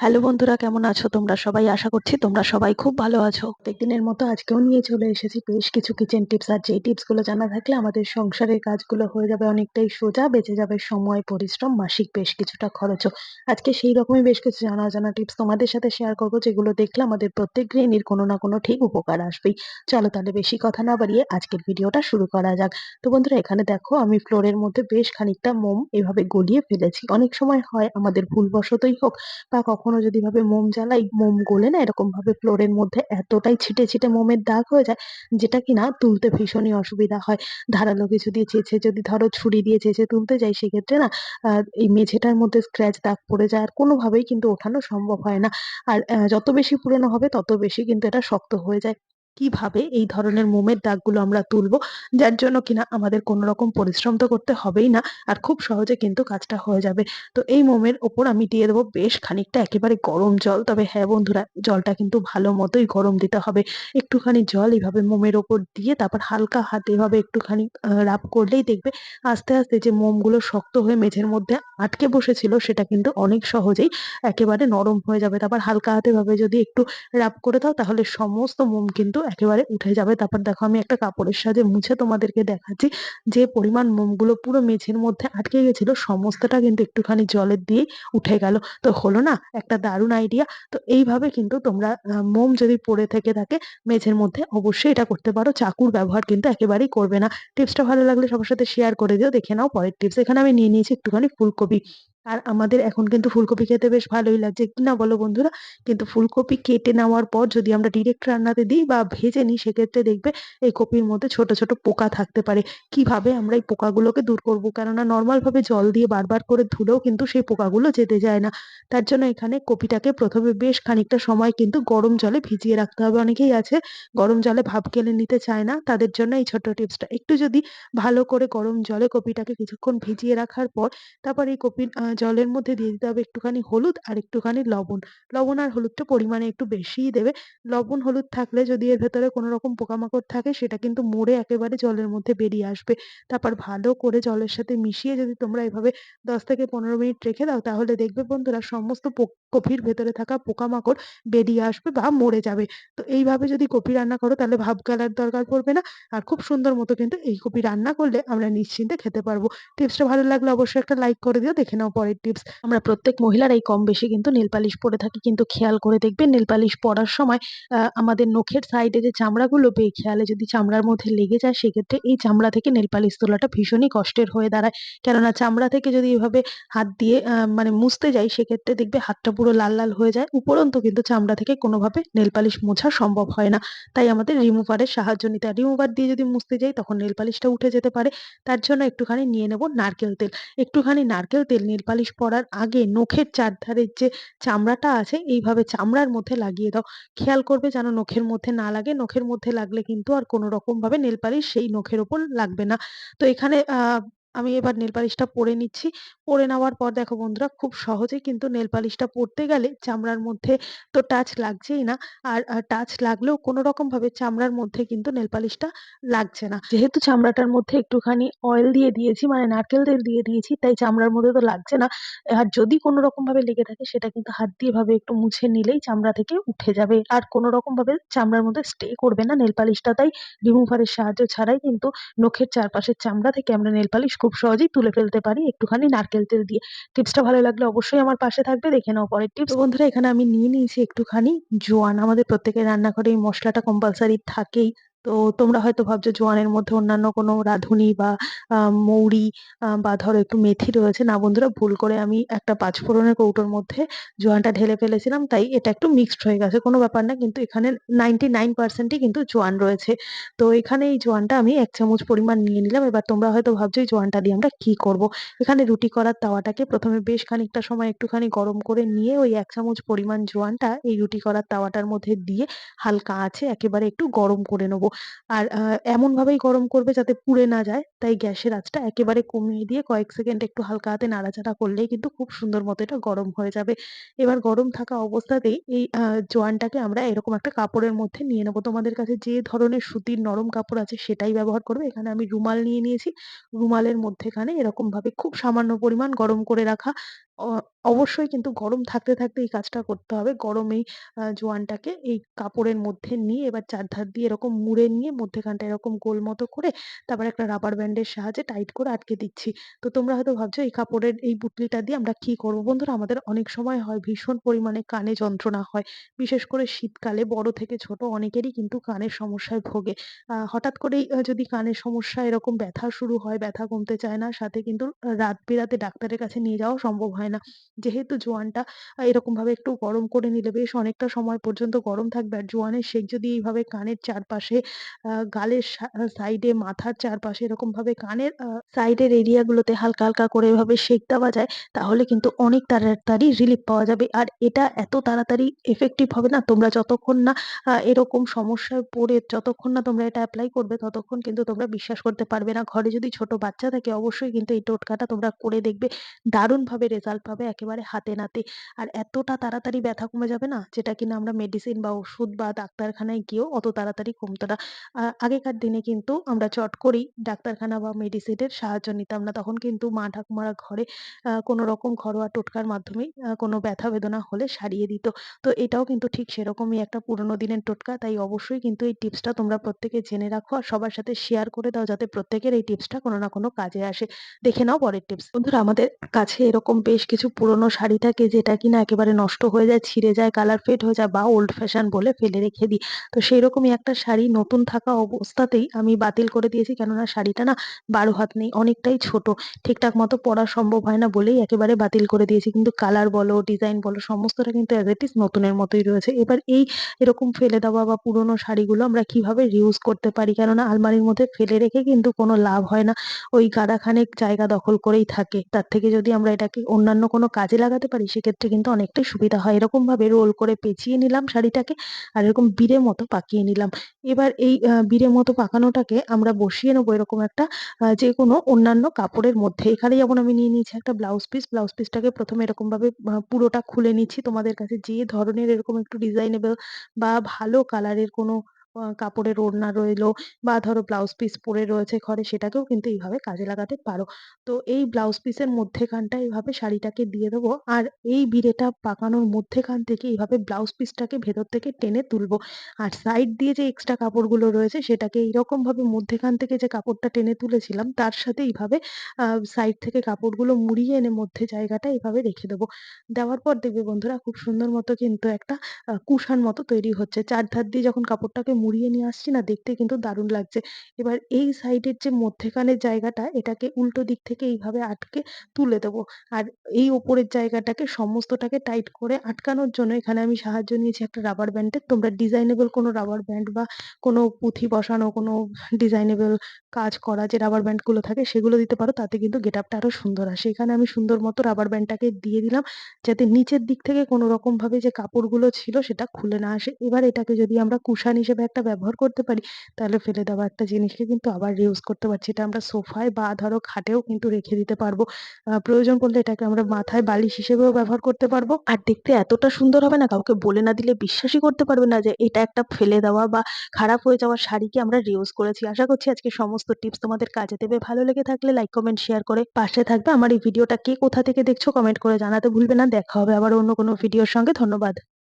Hello বন্ধুরা, কেমন আছো তোমরা? সবাই আশা করছি তোমরা সবাই খুব ভালো আছো। প্রত্যেকদিনের মতো আজকেও নিয়ে চলে এসেছি বেশ কিছু কিচেন টিপস আর যেই টিপসগুলো জানা থাকলে আমাদের সংসারের কাজগুলো হয়ে যাবে অনেকটাই সোজা, বেঁচে যাবে সময়, পরিশ্রম, মাসিক বেশ কিছুটা খরচও। আজকে সেই রকমই বেশ কিছু জানা জানা টিপস তোমাদের সাথে শেয়ার করব, যেগুলো দেখলে আমাদের প্রত্যেক গৃহিণীর কোনো না কোনো ঠিক উপকার আসবেই। চলো তাহলে বেশি কথা না বাড়িয়ে আজকের ভিডিওটা শুরু করা যাক। তো বন্ধুরা, এখানে দেখো আমি ফ্লোরের মধ্যে বেশ খানিকটা মোম এভাবে গলিয়ে ফেলেছি। অনেক সময় হয় আমাদের ভুলবশতই হোক বা কখনো যদি ভাবে মোম জ্বালাই, মোম গলে না, এরকম ভাবে ফ্লোরের মধ্যে এতটাই ছিটে ছিটে মোমের দাগ হয়ে যায়, যেটা কিনা তুলতে ভীষণই অসুবিধা হয়। ধারালো কিছু দিয়ে চেঁচে যদি ধরো ছুরি দিয়ে চেঁচে তুলতে যাই, সেক্ষেত্রে না এই মেঝেটার মধ্যে স্ক্র্যাচ দাগ পড়ে যায়, আর কোনোভাবেই কিন্তু ওঠানো সম্ভব হয় না। আর যত বেশি পুরনো হবে, তত বেশি কিন্তু এটা শক্ত হয়ে যায়। কীভাবে এই ধরনের মোমের দাগগুলো আমরা তুলবো, যার জন্য কিনা আমাদের কোনো রকম পরিশ্রম তো করতে হবেই না, আর খুব সহজে কিন্তু কাজটা হয়ে যাবে। তো এই মোমের ওপর আমি দিয়ে দেবো বেশ খানিকটা একেবারে গরম জল। তবে হ্যাঁ বন্ধুরা, জলটা কিন্তু ভালো মতোই গরম দিতে হবে। একটুখানি জল এইভাবে মোমের ওপর দিয়ে তারপর হালকা হাতে এভাবে একটুখানি রাব করলেই দেখবে আস্তে আস্তে যে মোমগুলো শক্ত হয়ে মেঝের মধ্যে আটকে বসেছিল, সেটা কিন্তু অনেক সহজেই একেবারে নরম হয়ে যাবে। তারপর হালকা হাতে ভাবে যদি একটু রাব করে দাও, তাহলে সমস্ত মোম কিন্তু একেবারে উঠে যাবে। তারপর দেখো আমি একটা কাপড়ের সাহায্যে মুছে তোমাদেরকে দেখাচ্ছি। যে পরিমাণ মোমগুলো পুরো মেঝের মধ্যে আটকে গেছিল, সমস্তটা কিন্তু একটুখানি জলের দিয়ে উঠে গেল। তো হলো না? একটা দারুণ আইডিয়া তো এইভাবে কিন্তু তোমরা মোম যদি পড়ে থেকে থাকে, মেঝের মধ্যে অবশ্যই এটা করতে পারো। চাকুর ব্যবহার কিন্তু একেবারেই করবে না। টিপসটা ভালো লাগলে সবার সাথে শেয়ার করে দিও। দেখে নাও পরের টিপস এখানে আমি নিয়ে নিয়েছি একটুখানি ফুলকপি। আর আমাদের এখন কিন্তু ফুলকপি খেতে বেশ ভালোই লাগছে। না বলো বন্ধুরা? কিন্তু ফুলকপি কেটে নেওয়ার পর যদি আমরা ডিরেক্ট রান্নাতে দিই বা ভেজে নিই, সেক্ষেত্রে দেখবে এই কপির মধ্যে ছোট ছোট পোকা থাকতে পারে। কীভাবে আমরা এই পোকাগুলোকে দূর করব? কেননা নর্মাল ভাবে জল দিয়ে বারবার করে ধুলেও কিন্তু সেই পোকাগুলো যেতে যায় না। তার জন্য এখানে কপিটাকে প্রথমে বেশ খানিকটা সময় কিন্তু গরম জলে ভিজিয়ে রাখতে হবে। অনেকেই আছে, গরম জলে ভাপ কেলে নিতে চায় না। তাদের জন্য এই ছোট টিপসটা। একটু যদি ভালো করে গরম জলে কপিটাকে কিছুক্ষণ ভিজিয়ে রাখার পর, তারপর এই কপির জলের মধ্যে দিয়ে দিতে হবে একটুখানি হলুদ আর একটুখানি লবণ। লবণ আর হলুদটা পরিমাণে একটু বেশিই দেবে। লবণ, হলুদ থাকলে যদি এর ভেতরে কোনো রকম পোকামাকড় থাকে, সেটা কিন্তু মরে একেবারে জলের মধ্যে বেরিয়ে আসবে। তারপর ভালো করে জলের সাথে মিশিয়ে যদি তোমরা এভাবে দশ থেকে পনেরো মিনিট রেখে দাও, তাহলে দেখবে বন্ধুরা সমস্ত কপির ভেতরে থাকা পোকামাকড় বেরিয়ে আসবে বা মরে যাবে। তো এইভাবে যদি কপি রান্না করো, তাহলে ভাব গালার দরকার পড়বে না। আর খুব সুন্দর মতো কিন্তু এই কপি রান্না করলে আমরা নিশ্চিন্তে খেতে পারব। টিপসটা ভালো লাগলে অবশ্যই একটা লাইক করে দিও, দেখে নাও পরের টিপস আমরা প্রত্যেক মহিলারাই কম বেশি কিন্তু নেল পালিশ পরে থাকি। কিন্তু খেয়াল করে দেখবেন নেল পালিশ পরার সময় আমাদের নখের সাইডে যে চামড়াগুলো বেখেয়ালে যদি চামড়ার মধ্যে লেগে যায়, সেক্ষেত্রে এই চামড়া থেকে নেল পালিশ তোলাটা ভীষণই কষ্টের হয়ে দাঁড়ায়। কেননা চামড়া থেকে যদি এভাবে হাত দিয়ে মানে মুছতে যাই, সেক্ষেত্রে দেখবে হাতটা পুরো লাল লাল হয়ে যায়। উপরন্তু কিন্তু চামড়া থেকে কোনোভাবে নেল পালিশ মোছা সম্ভব হয় না। তাই আমাদের রিমুভারের সাহায্য নিতে হয়। রিমুভার দিয়ে যদি মুছতে যাই, তখন নেল পালিশটা উঠে যেতে পারে। তার জন্য একটুখানি নিয়ে নেব নারকেল তেল। একটুখানি নারকেল তেল নেল পালিশ পরার আগে নখের চারধারের যে চামড়াটা আছে, এইভাবে চামড়ার মধ্যে লাগিয়ে দাও। খেয়াল করবে যেন নখের মধ্যে না লাগে। নখের মধ্যে লাগলে কিন্তু আর কোনো রকম ভাবে নেল পালিশ সেই নখের ওপর লাগবে না। তো এখানে আমি এবার নেল পালিশটা পরে নিচ্ছি। পরে নেওয়ার পর দেখো বন্ধুরা খুব সহজেই কিন্তু নেল পালিশটা পরতে গেলে চামড়ার মধ্যে তো টাচ লাগছেই না। আর টাচ লাগলেও কোনো রকম ভাবে চামড়ার মধ্যে কিন্তু নেল পালিশটা লাগছে না। যেহেতু চামড়াটার মধ্যে একটুখানি অয়েল দিয়ে দিয়েছি মানে নারকেল তেল দিয়ে দিয়েছি, তাই চামড়ার মধ্যে তো লাগছে না। আর যদি কোনো রকম ভাবে লেগে থাকে সেটা কিন্তু হাত দিয়ে ভাবে একটু মুছে নিলেই চামড়া থেকে উঠে যাবে। আর কোনো রকম ভাবে চামড়ার মধ্যে স্টে করবে না নেল পালিশটা তাই রিমুভারের সাহায্য ছাড়াই কিন্তু নখের চারপাশের চামড়া থেকে আমরা নেল পালিশ খুব সহজেই তুলে ফেলতে পারি একটুখানি নারকেল তেল দিয়ে। টিপসটা ভালো লাগলে অবশ্যই আমার পাশে থাকবে, দেখে নাও পরের টিপস। বন্ধুরা, এখানে আমি নিয়ে নিয়েছি একটুখানি জোয়ান। আমাদের প্রত্যেকের রান্নাঘরে এই মশলাটা কম্পালসারি থাকেই। তো তোমরা হয়তো ভাবছ জোয়ানের মধ্যে অন্যান্য কোনো রাঁধুনি বা মৌরি বা ধরো একটু মেথি রয়েছে। না বন্ধুরা, ভুল করে আমি একটা পাঁচফোড়নের কৌটোর মধ্যে জোয়ানটা ঢেলে ফেলেছিলাম, তাই এটা একটু মিক্সড হয়ে গেছে, কোনো ব্যাপার না। কিন্তু এখানে নাইনটি নাইন পার্সেন্টই কিন্তু জোয়ান রয়েছে। তো এখানে এই জোয়ানটা আমি এক চামচ পরিমাণ নিয়ে নিলাম। এবার তোমরা হয়তো ভাবছ এই জোয়ানটা দিয়ে আমরা কি করব? এখানে রুটি করার তাওয়াটাকে প্রথমে বেশ খানিকটা সময় একটুখানি গরম করে নিয়ে ওই এক চামচ পরিমাণ জোয়ানটা এই রুটি করার তাওয়াটার মধ্যে দিয়ে হালকা আছে একেবারে একটু গরম করে নেব। আর এমনভাবেই গরম করবে যাতে পুড়ে না যায়। তাই গ্যাসের আঁচটা একেবারে কমিয়ে দিয়ে কয়েক সেকেন্ড একটু হালকা হাতে নাড়াচাড়া করলেই কিন্তু খুব সুন্দর মতো এটা গরম হয়ে যাবে। এবার গরম থাকা অবস্থাতেই এই জোয়ানটাকে আমরা এরকম একটা কাপড়ের মধ্যে নিয়ে নেব। তোমাদের কাছে যে ধরনের সুতির নরম কাপড় আছে সেটাই ব্যবহার করবে। এখানে আমি রুমাল নিয়ে নিয়েছি। রুমালের মধ্যেখানে এরকম ভাবে খুব সামান্য পরিমাণ গরম করে রাখা। অবশ্যই কিন্তু গরম থাকতে, থাকতে এই কাজটা করতে হবে। গরম এই আ জোয়ানটাকে এই কাপড়ের মধ্যে নিয়ে এবার চারধার দিয়ে এরকম মুড়ে নিয়ে মধ্যেখানটা এরকম গোল মতো করে তারপরে একটা রাবার ব্যান্ডের সাহায্যে টাইট করে আটকে দিচ্ছি। তো তোমরা হয়তো ভাবছ এই কাপড়ের এই পুঁটলিটা দিয়ে আমরা কি করব? বন্ধুরা আমাদের অনেক সময় হয় ভীষণ পরিমাণে কানে যন্ত্রণা হয়। বিশেষ করে শীতকালে বড় থেকে ছোট অনেকেরই কিন্তু কানের সমস্যায় ভোগে। হঠাৎ করেই যদি কানের সমস্যা এরকম ব্যথা শুরু হয়, ব্যথা কমতে চায় না, সাথে কিন্তু রাত বিরাতে ডাক্তারের কাছে নিয়ে যাওয়াও সম্ভব হয় না। যেহেতু জোয়ানটা এরকমভাবে একটু গরম করে নিলে বেশ অনেকটা সময় পর্যন্ত গরম থাকবে। আর জোয়ানের সেক যদি এইভাবে কানের চারপাশে গালের সাইডে, মাথার চারপাশে এরকমভাবে কানের সাইডের এরিয়া গুলোতে হালকা, হালকা করে এভাবে সেক দেওয়া যায়, তাহলে কিন্তু অনেক তাড়াতাড়ি রিলিফ পাওয়া যাবে। আর এটা এত তাড়াতাড়ি ইফেক্টিভ হবে না তোমরা যতক্ষণ না এরকম সমস্যায় পড়ে যতক্ষণ না তোমরা এটা এপ্লাই করবে ততক্ষণ কিন্তু তোমরা বিশ্বাস করতে পারবে না। ঘরে যদি ছোট বাচ্চা থাকে অবশ্যই কিন্তু এই টোটকাটা তোমরা করে দেখবে। দারুণভাবে রেজাল্ট পাবে একেবারে হাতে নাতে। আর এতটা তাড়াতাড়ি ব্যথা কমে যাবে না যেটা কিনা আমরা মেডিসিন বা ওষুধ বা ডাক্তারখানায় গিয়েও অত তাড়াতাড়ি কমতো না। আগেকার দিনে কিন্তু আমরা চট করেই ডাক্তারখানা বা মেডিসিনের সাহায্য নিতাম না। তখন কিন্তু মা ঠাকুমারা ঘরে কোনো রকম ঘরোয়া টোটকার মাধ্যমেই কোনো ব্যথা বেদনা হলে সারিয়ে দিত। তো এটাও কিন্তু ঠিক সেরকমই একটা পুরোনো দিনের টোটকা। তাই অবশ্যই কিন্তু এই টিপসটা তোমরা প্রত্যেকে জেনে রাখো আর সবার সাথে শেয়ার করে দাও যাতে প্রত্যেকের এই টিপসটা কোনো না কোনো কাজে আসে। দেখে নাও পরের টিপস। বন্ধুরা, আমাদের কাছে এরকম বেশ কিছু পুরোনো শাড়ি থাকে যেটা কিনা একেবারে নষ্ট হয়ে যায়, ছিঁড়ে যায়, কালার ফেড হয়ে যায় বা ওল্ড ফ্যাশন বলে ফেলে রেখে দিই। তো সেইরকমই একটা শাড়ি নতুন থাকা অবস্থাতেই আমি বাতিল করে দিয়েছি। কেননা শাড়িটা না ১২ হাত নেই, অনেকটাই ছোট। ঠিকঠাক মতো পরা সম্ভব হয় না বলেই একেবারে বাতিল করে দিয়েছি। কিন্তু কালার বলো, ডিজাইন বলো সমস্তটা কিন্তু অ্যাজ ইট ইজ নতুনের মতোই রয়েছে। এবার এই এরকম ফেলে দেওয়া বা পুরোনো শাড়িগুলো আমরা কীভাবে রিউজ করতে পারি? কেননা আলমারির মধ্যে ফেলে রেখে কিন্তু কোনো লাভ হয় না। ওই গাদাখানেক জায়গা দখল করেই থাকে। তার থেকে যদি আমরা এটাকে অন্যান্য কোনো কাজে লাগাতে পারি, সেক্ষেত্রে কিন্তু অনেকটাই সুবিধা হয়। এরকমভাবে রোল করে পেঁচিয়ে নিলাম শাড়িটাকে আর এরকম বিড়ে মতো পাকিয়ে নিলাম। এবার এই বিড়ে মতো পাকানোটাকে আমরা বসিয়ে নেব এরকম একটা আ যেকোনো অন্যান্য কাপড়ের মধ্যে। এখানে যেমন আমি নিয়ে নিয়েছি একটা ব্লাউজ পিস। ব্লাউজ পিসটাকে ১ম এ এরকমভাবে পুরোটা খুলে নিচ্ছি। তোমাদের কাছে যে ধরনের এরকম একটু ডিজাইনেবল বা ভালো কালারের কোনো কাপড়ের ওড়না রইল বা ধরো ব্লাউজ পিস পরে রয়েছে ঘরে সেটাকেও কিন্তু এইভাবে কাজে লাগাতে পারো। তো এই ব্লাউজ পিসের মধ্যেখানটায় এভাবে শাড়িটাকে দিয়ে দেবো। আর এই বিড়েটা পাকানোর মধ্যেখান থেকে এইভাবে ব্লাউজ পিসটাকে ভেতর থেকে টেনে তুলবো। আর সাইড দিয়ে যে এক্সট্রা কাপড়গুলো রয়েছে সেটাকে এইরকমভাবে মধ্যেখান থেকে যে কাপড়টা টেনে তুলেছিলাম তার সাথে এইভাবে সাইড থেকে কাপড়গুলো মুড়িয়ে এনে মধ্যে জায়গাটা এভাবে রেখে দেবো। দেওয়ার পর দেখবে বন্ধুরা খুব সুন্দর মতো কিন্তু একটা কুশান মতো তৈরি হচ্ছে। চারধার দিয়ে যখন কাপড়টাকে মুড়িয়ে নিয়ে আসছি না, দেখতে কিন্তু দারুণ লাগছে। এবার এই সাইডের যে মধ্যেখানের জায়গাটা, এটাকে উল্টো দিক থেকে এইভাবে আটকে তুলে দেবো। আর এই ওপরের জায়গাটাকে সমস্তটাকে টাইট করে আটকানোর জন্য এখানে আমি সাহায্য নিয়েছি একটা রাবার ব্যান্ডের। তোমরা ডিজাইনেবল কোনো রাবার ব্যান্ড বা কোনো পুঁথি বসানো, কোনো ডিজাইনেবল কাজ করা যে রাবার ব্যান্ডগুলো থাকে সেগুলো দিতে পারো। তাতে কিন্তু গেটআপটা আরও সুন্দর আসে। এখানে আমি সুন্দর মতো রাবার ব্যান্ডটাকে দিয়ে দিলাম, যাতে নিচের দিক থেকে কোনো রকমভাবে যে কাপড়গুলো ছিল সেটা খুলে না আসে। এবার এটাকে যদি আমরা কুশান হিসেবে একটা ব্যবহার করতে পারি, তাহলে ফেলে দেওয়া একটা জিনিসকে কিন্তু আবার রিউজ করতে পারছি। এটা আমরা সোফায় বা ধরো খাটেও কিন্তু রেখে দিতে পারব। প্রয়োজন পড়লে এটাকে আমরা মাথায় বালিশ হিসেবেও ব্যবহার করতে পারব। আর দেখতে এতটা সুন্দর হবে না, কাউকে বলে না দিলে বিশ্বাসই করতে পারবে না যে এটা একটা ফেলে দেওয়া বা খারাপ হয়ে যাওয়া শাড়িকে আমরা রিউজ করেছি। আশা করছি আজকে সমস্ত টিপস তোমাদের কাজে দেবে। ভালো লেগে থাকলে লাইক, কমেন্ট, শেয়ার করে পাশে থাকবে। আমার এই ভিডিওটা কে কোথা থেকে দেখছ কমেন্ট করে জানাতে ভুলবে না। দেখা হবে আবার অন্য কোনো ভিডিওর সঙ্গে। ধন্যবাদ।